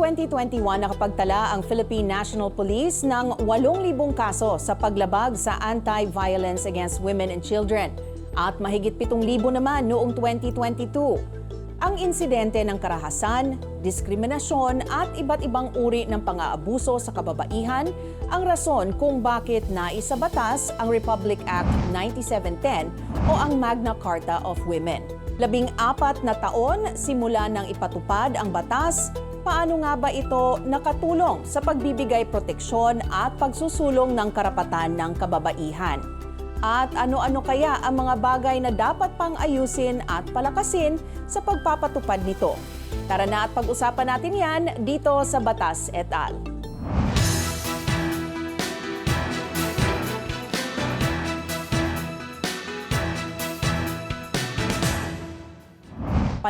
2021, nakapagtala ang Philippine National Police ng 8,000 kaso sa paglabag sa anti-violence against women and children at mahigit 7,000 naman noong 2022. Ang insidente ng karahasan, diskriminasyon at iba't ibang uri ng pang-aabuso sa kababaihan ang rason kung bakit naisabatas ang Republic Act 9710 o ang Magna Carta of Women. Labing apat na taon simula nang ipatupad ang batas, paano nga ba ito nakatulong sa pagbibigay proteksyon at pagsusulong ng karapatan ng kababaihan? At ano-ano kaya ang mga bagay na dapat pang ayusin at palakasin sa pagpapatupad nito? Tara na at pag-usapan natin yan dito sa Batas et al.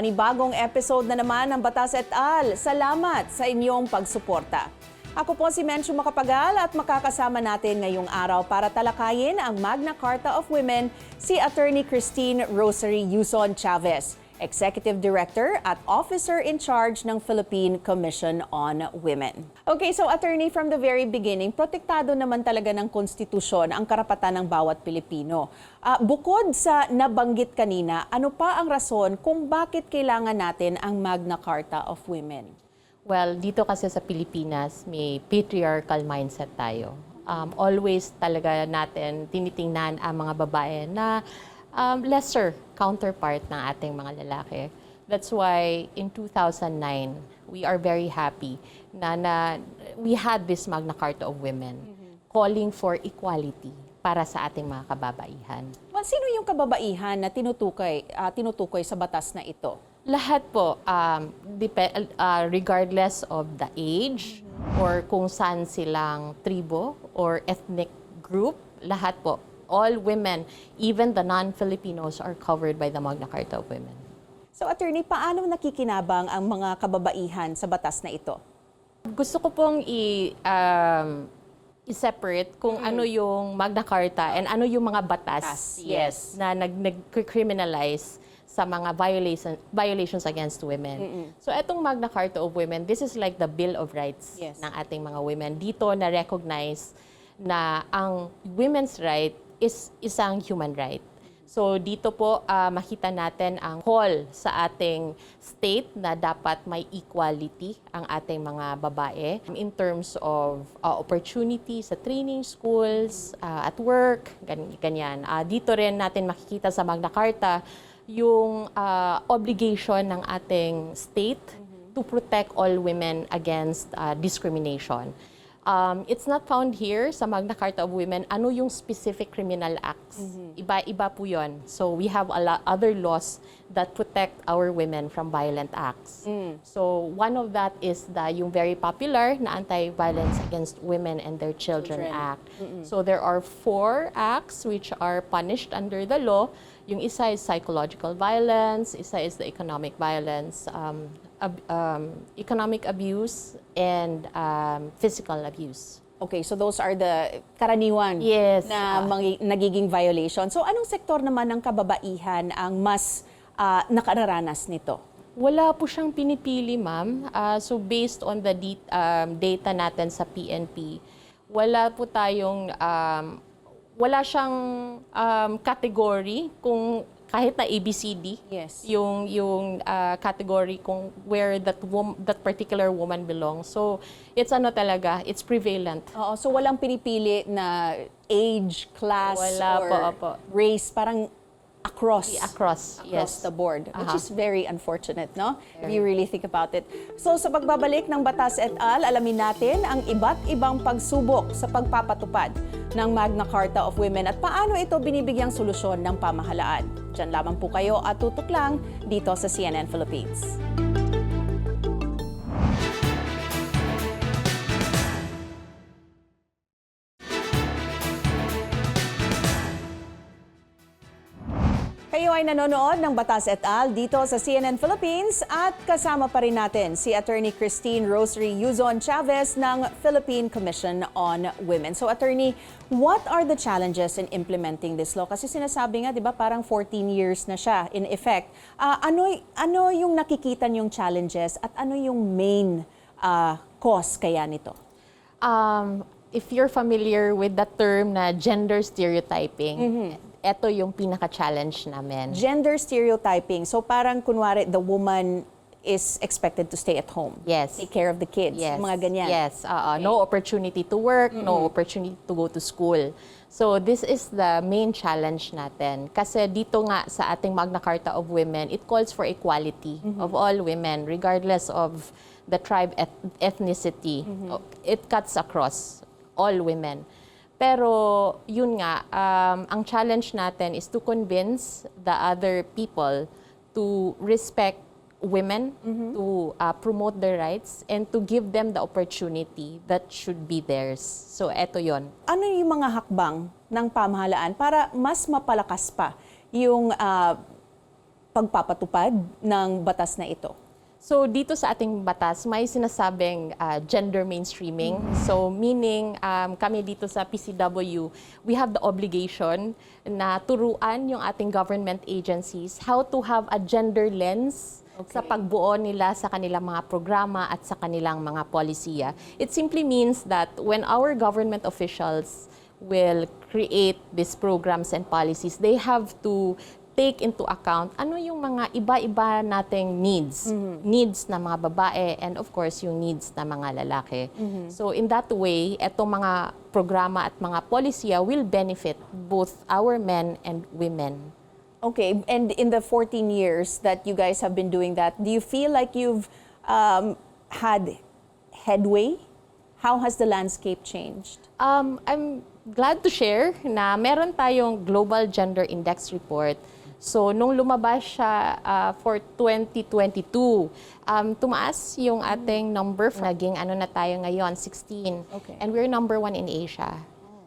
Panibagong episode na naman ng Batas et al. Salamat sa inyong pagsuporta. Ako po si Menchu Makapagal at makakasama natin ngayong araw para talakayin ang Magna Carta of Women si Attorney Christine Rosary Yuson Chavez, Executive Director at Officer in Charge ng Philippine Commission on Women. Okay, so attorney from the very beginning, protektado naman talaga ng konstitusyon ang karapatan ng bawat Pilipino. Ah, bukod sa nabanggit kanina, ano pa ang rason kung bakit kailangan natin ang Magna Carta of Women? Well, dito kasi sa Pilipinas, may patriarchal mindset tayo. Um, always talaga natin tinitingnan ang mga babae na um, lesser counterpart ng ating mga lalaki. That's why in 2009, we are very happy na, na we had this Magna Carta of Women calling for equality para sa ating mga kababaihan. Well, sino yung kababaihan na tinutukoy, ah, tinutukoy sa batas na ito? Lahat po, um, uh, regardless of the age or kung saan silang tribo or ethnic group, lahat po, all women, even the non-Filipinos are covered by the Magna Carta of Women. So, attorney, paano nakikinabang ang mga kababaihan sa batas na ito? Gusto ko pong i, um, i-separate kung ano yung Magna Carta and ano yung mga batas, Batas, yes, na nag, nag-criminalize sa mga violation, violations against women. So etong Magna Carta of Women, this is like the Bill of Rights Yes. ng ating mga women. Dito na recognize na ang women's right is isang human right. So dito po ah, makita natin ang call sa ating state na dapat may equality ang ating mga babae in terms of ah, opportunity sa training schools, ah, at work, gan- ganyan. Ah, dito rin natin makikita sa Magna Carta yung ah, obligation ng ating state to protect all women against ah, discrimination. Um, it's not found here sa Magna Carta of Women ano yung specific criminal acts. Iba-iba po yun. So we have a lot other laws that protect our women from violent acts. So one of that is the yung very popular na Anti-Violence Against Women and Their Children, Children. Act. So there are four acts which are punished under the law. Yung isa is psychological violence, isa is the economic violence, um, um, economic abuse, and um, physical abuse. Okay, so those are the karaniwan Yes, na ah. mangi- nagiging violation. So, anong sektor naman ng kababaihan ang mas ah, nakararanas nito? Wala po siyang pinipili, ma'am. Ah, so based on the det- um, data natin sa PNP, wala po tayong, um, wala siyang um, category kung kahit na ABCD, Yes. yung yung ah, category kung where that wom- that particular woman belongs. So it's ano talaga, it's prevalent. Oo, so walang pinipili na age, class, Wala or po, opo. race, parang across. Across, across yes. the board, which Aha. is very unfortunate, no? If you really think about it. So sa pagbabalik ng Batas et al., alamin natin ang iba't ibang pagsubok sa pagpapatupad ng Magna Carta of Women at paano ito binibigyang solusyon ng pamahalaan. Diyan lamang po kayo at tutok lang dito sa CNN Philippines. Kayo ay nanonood ng Batas et al. dito sa CNN Philippines at kasama pa rin natin si Attorney Christine Rosary Yuzon Chavez ng Philippine Commission on Women. So Attorney, what are the challenges in implementing this law? Kasi sinasabi nga, di ba, parang 14 years na siya in effect. Ah, ano, ano yung nakikita niyong challenges at ano yung main ah, cause kaya nito? Um, if you're familiar with the term na gender stereotyping, ito yung pinaka-challenge namin. Gender stereotyping. So parang kunwari the woman is expected to stay at home. Yes. Take care of the kids. Yes. Mga ganyan. Yes. oo. No opportunity to work, no opportunity to go to school. So this is the main challenge natin. Kasi dito nga sa ating Magna Carta of Women, it calls for equality of all women regardless of the tribe eth- ethnicity. It cuts across all women. Pero yun nga, um, ang challenge natin is to convince the other people to respect women, to uh, promote their rights, and to give them the opportunity that should be theirs. So eto yon. Ano yung mga hakbang ng pamahalaan para mas mapalakas pa yung ah, pagpapatupad ng batas na ito? So dito sa ating batas, may sinasabing uh, gender mainstreaming. So meaning um, kami dito sa PCW, we have the obligation na turuan yung ating government agencies how to have a gender lens sa pagbuo nila sa kanilang mga programa at sa kanilang mga polisiya. It simply means that when our government officials will create these programs and policies, they have to take into account ano yung mga iba-iba nating needs. Needs na mga babae and of course yung needs na mga lalaki. So in that way, etong mga programa at mga polisiya will benefit both our men and women. Okay, and in the 14 years that you guys have been doing that, do you feel like you've um, had headway? How has the landscape changed? Um, I'm glad to share na meron tayong Global Gender Index Report. So, nung lumabas siya ah, for 2022, um, tumaas yung ating number. Naging ano na tayo ngayon, 16. Okay. And we're number one in Asia.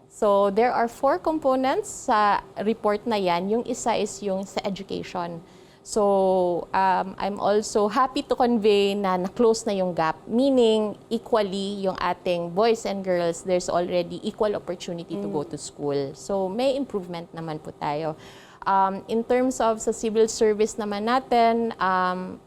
So, there are four components sa report na yan. Yung isa is yung sa education. So, um, I'm also happy to convey na na-close na yung gap. Meaning, equally, yung ating boys and girls, there's already equal opportunity to go to school. So, may improvement naman po tayo. Um, in terms of sa civil service naman natin, um,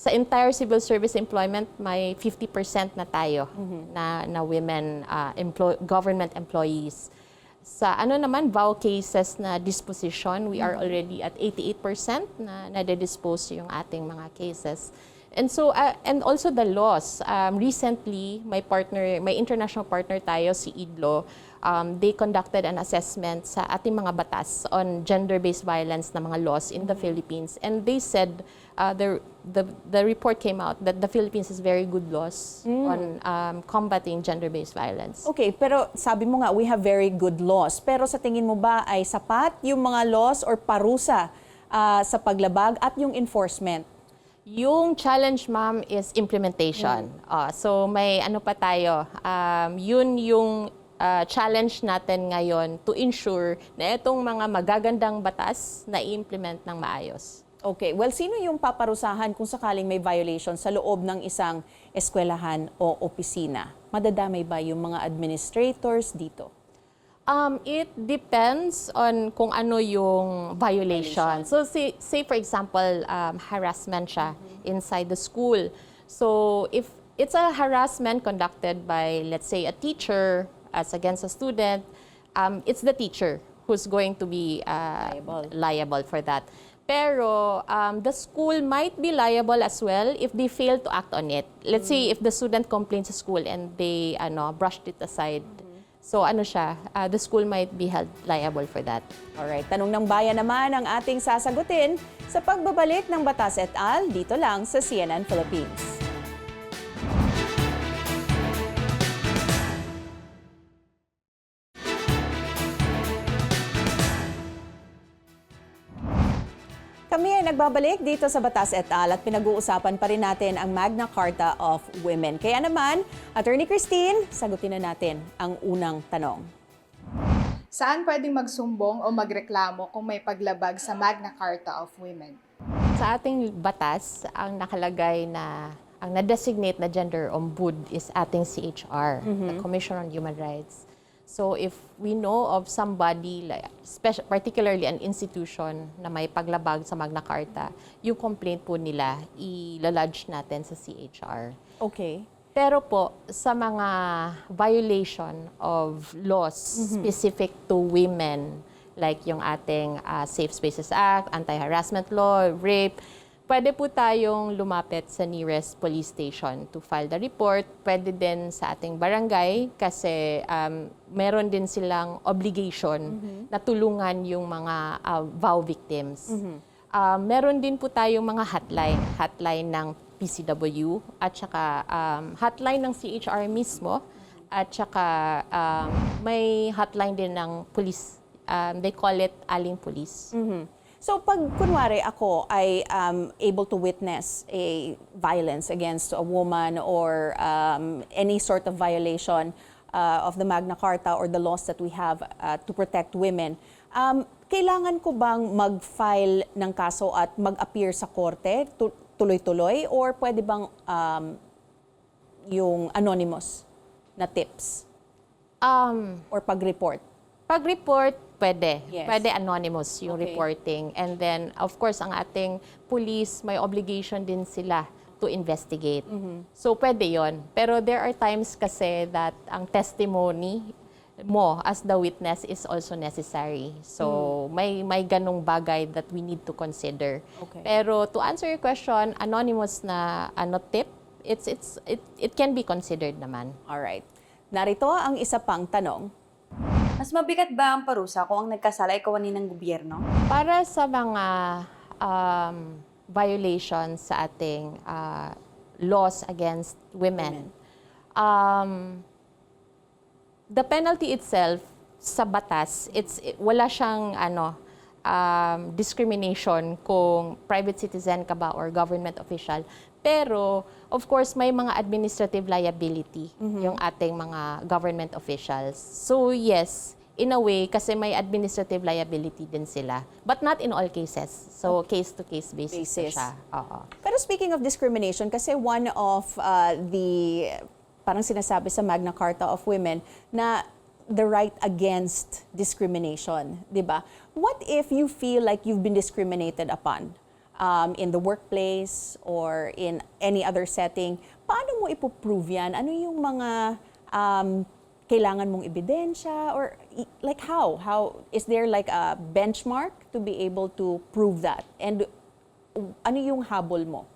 sa entire civil service employment, may 50% na tayo na, na women uh, employ- government employees. Sa ano naman, vow cases na disposition, we are already at 88% na nade-dispose yung ating mga cases. And so, uh, and also the laws. Um, recently, my partner, my international partner tayo, si IDLO, um, they conducted an assessment sa ating mga batas on gender-based violence na mga laws in the Philippines. And they said, uh, the, the, the report came out that the Philippines has very good laws on um, combating gender-based violence. Okay, pero sabi mo nga, we have very good laws. Pero sa tingin mo ba ay sapat yung mga laws or parusa ah, sa paglabag at yung enforcement? Yung challenge, ma'am, is implementation. Ah, so may ano pa tayo, um, yun yung ah, challenge natin ngayon to ensure na itong mga magagandang batas na i-implement ng maayos. Okay, well, sino yung paparusahan kung sakaling may violation sa loob ng isang eskwelahan o opisina? Madadamay ba yung mga administrators dito? Um, it depends on kung ano yung violation. So say, say for example, um, harassment siya inside the school. So if it's a harassment conducted by, let's say, a teacher as against a student, um, it's the teacher who's going to be uh, Liable. liable for that. Pero um, the school might be liable as well if they fail to act on it. Let's say if the student complains to school and they ano brushed it aside. So ano siya, uh, the school might be held liable for that. Alright, tanong ng bayan naman ang ating sasagutin sa pagbabalik ng Batas et al. dito lang sa CNN Philippines. Nagbabalik dito sa Batas et al. at pinag-uusapan pa rin natin ang Magna Carta of Women. Kaya naman, Attorney Christine, sagutin na natin ang unang tanong. Saan pwedeng magsumbong o magreklamo kung may paglabag sa Magna Carta of Women? Sa ating batas, ang nakalagay na ang na-designate na gender ombud is ating CHR, the Commission on Human Rights. So if we know of somebody, like, speci- particularly an institution na may paglabag sa Magna Carta, yung complaint po nila, ilalodge natin sa CHR. Okay. Pero po, sa mga violation of laws specific to women, like yung ating ah, Safe Spaces Act, Anti-Harassment Law, Rape, pwede po tayong lumapit sa nearest police station to file the report. Pwede din sa ating barangay kasi um, meron din silang obligation na tulungan yung mga ah, vow victims. Ah, meron din po tayong mga hotline, hotline ng PCW at saka um, hotline ng CHR mismo at saka um, may hotline din ng police. Um, they call it Aling Police. Mhm. So pag kunwari ako ay um, able to witness a violence against a woman or um, any sort of violation uh, of the Magna Carta or the laws that we have uh, to protect women, um, kailangan ko bang mag-file ng kaso at mag-appear sa korte tu- tuloy-tuloy or pwede bang um, yung anonymous na tips Um, or pag-report? Pag-report, pwede. Yes. Pwede anonymous yung Okay. reporting. And then, of course, ang ating police, may obligation din sila to investigate. Mm-hmm. So, pwede yon. Pero there are times kasi that ang testimony mo as the witness is also necessary. So, may may ganong bagay that we need to consider. Okay. Pero to answer your question, anonymous na ano tip, it's it's it, it can be considered naman. Alright. Narito ang isa pang tanong. Mas mabigat ba ang parusa kung ang nagkasala ay kawanin ng gobyerno? Para sa mga um, violations sa ating uh, laws against women, um, the penalty itself sa batas, it's wala siyang ano um, discrimination kung private citizen ka ba or government official. Pero of course may mga administrative liability yung ating mga government officials. So yes, in a way kasi may administrative liability din sila. But not in all cases. So case to case basis, Basis. siya. Oo. Pero speaking of discrimination, kasi one of uh, the, parang sinasabi sa Magna Carta of Women, na the right against discrimination, di ba? What if you feel like you've been discriminated upon um, in the workplace or in any other setting? Paano mo ipoprove yan? Ano yung mga um, kailangan mong ebidensya or like how? How is there like a benchmark to be able to prove that? And ano yung habol mo?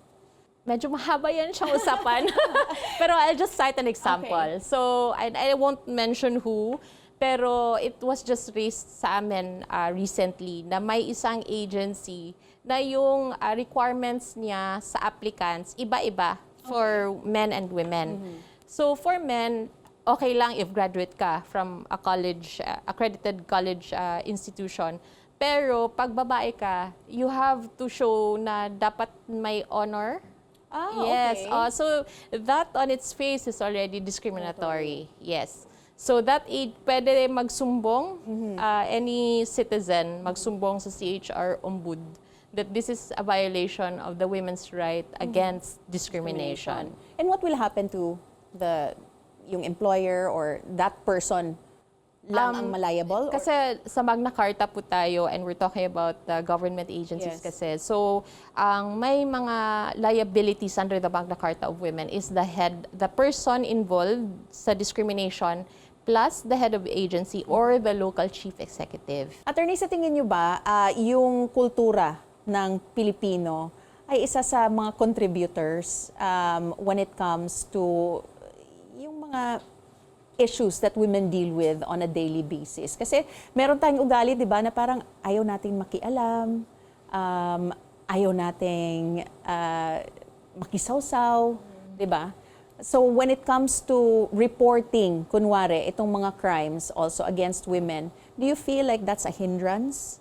Medyo mahaba yan siyang usapan. pero I'll just cite an example. So, I, I won't mention who, pero it was just raised sa amin uh, recently na may isang agency na yung uh, requirements niya sa applicants iba-iba for men and women. So, for men, okay lang if graduate ka from a college, uh, accredited college uh, institution. Pero pag babae ka, you have to show na dapat may honor, Ah, yes. okay. Uh, so that on its face is already discriminatory. Yes. So that age, pwede magsumbong, Mm-hmm. uh, any citizen magsumbong sa CHR Ombud that this is a violation of the women's right Mm-hmm. against discrimination. And what will happen to the yung employer or that person lang ang Um, malayable? or- Kasi sa Magna Carta po tayo and we're talking about the government agencies Yes. kasi. So, ang may mga liabilities under the Magna Carta of Women is the head, the person involved sa discrimination plus the head of agency or the local chief executive. Attorney, sa tingin nyo ba, ah, yung kultura ng Pilipino ay isa sa mga contributors um, when it comes to yung mga issues that women deal with on a daily basis. Kasi meron tayong ugali, di ba, na parang ayaw nating makialam, um, ayaw nating ah, makisawsaw, di ba? So when it comes to reporting, kunwari, itong mga crimes also against women, do you feel like that's a hindrance?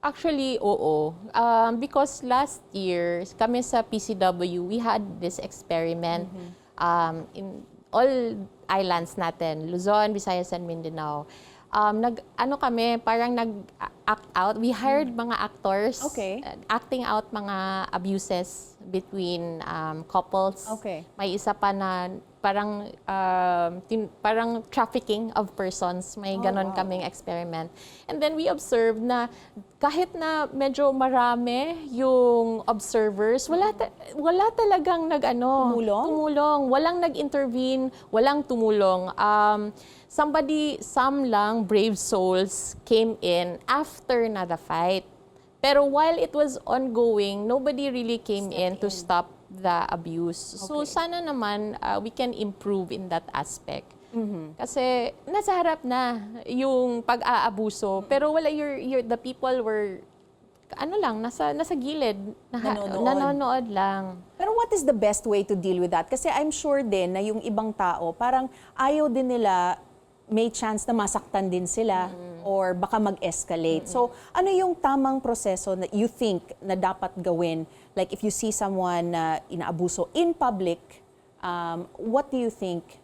Actually, oo. Um, because last year, kami sa PCW, we had this experiment um, in all islands natin, Luzon, Visayas, and Mindanao. Um, nag, ano kami, parang nag-act out. We hired mga actors, Okay. uh, acting out mga abuses between um, couples. Okay. May isa pa na parang um, tin- parang trafficking of persons. May ganon kaming experiment. And then we observed na kahit na medyo marami yung observers, wala ta- wala talagang nag-ano, Tumulong? tumulong. Walang nag-intervene, walang tumulong. Um, somebody, some lang brave souls came in after na the fight. Pero while it was ongoing, nobody really came in to stop the abuse. So Okay. sana naman uh, we can improve in that aspect. Mm-hmm. Kasi nasa harap na yung pag-aabuso, pero wala your, your the people were ano lang, nasa nasa gilid, naha- Nanonood. nanonood lang. Pero what is the best way to deal with that? Kasi I'm sure din na yung ibang tao, parang ayaw din nila may chance na masaktan din sila or baka mag-escalate. So, ano yung tamang proseso na you think na dapat gawin? Like if you see someone na inaabuso in public, um, what do you think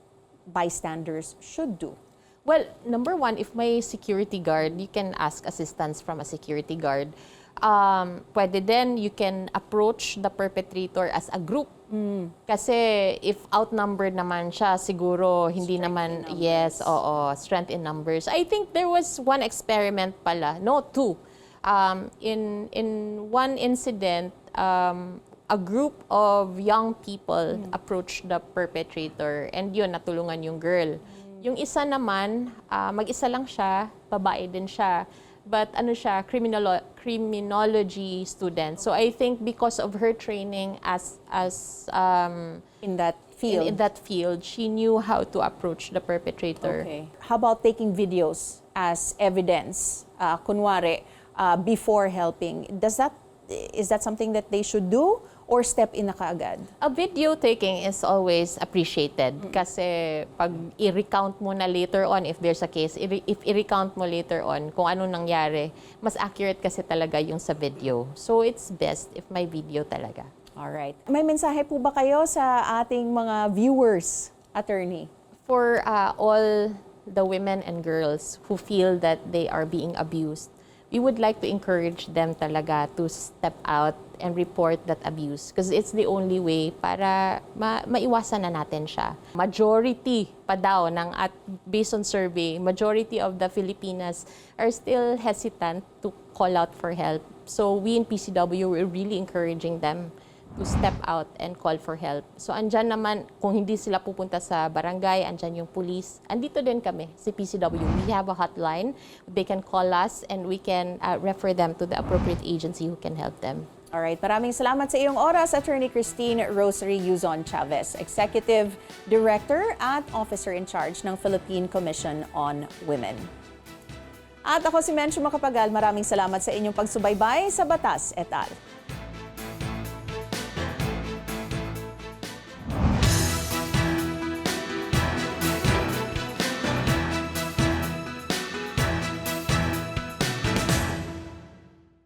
bystanders should do? Well, number one, if may security guard, you can ask assistance from a security guard. Um, pwede din, you can approach the perpetrator as a group. Kasi if outnumbered naman siya, siguro hindi naman, yes, oo, strength in numbers. I think there was one experiment pala, no, two. Um, in, in one incident, um, a group of young people approached the perpetrator and yun, natulungan yung girl. Yung isa naman, ah, mag-isa lang siya, babae din siya. But ano siya, criminalo- criminology student. So I think because of her training as as um, In that in, field? in that field, she knew how to approach the perpetrator. Okay. How about taking videos as evidence? Uh, kunwari, uh, before helping. Does that, is that something that they should do or step in na kaagad? A video taking is always appreciated kasi pag i-recount mo na later on if there's a case, if i-recount mo later on kung ano nangyari, mas accurate kasi talaga yung sa video. So it's best if may video talaga. Alright. May mensahe po ba kayo sa ating mga viewers, attorney? For uh, all the women and girls who feel that they are being abused, we would like to encourage them talaga to step out and report that abuse because it's the only way para ma- maiwasan na natin siya. Majority pa daw ng at based on survey, majority of the Filipinas are still hesitant to call out for help. So we in PCW we're really encouraging them to step out and call for help. So andyan naman, kung hindi sila pupunta sa barangay, andyan yung police. Andito din kami, si PCW. We have a hotline. They can call us and we can uh, refer them to the appropriate agency who can help them. Alright, maraming salamat sa iyong oras, Attorney Christine Rosary Yuzon Chavez, Executive Director at Officer in Charge ng Philippine Commission on Women. At ako si Mencho Makapagal, maraming salamat sa inyong pagsubaybay sa Batas et al.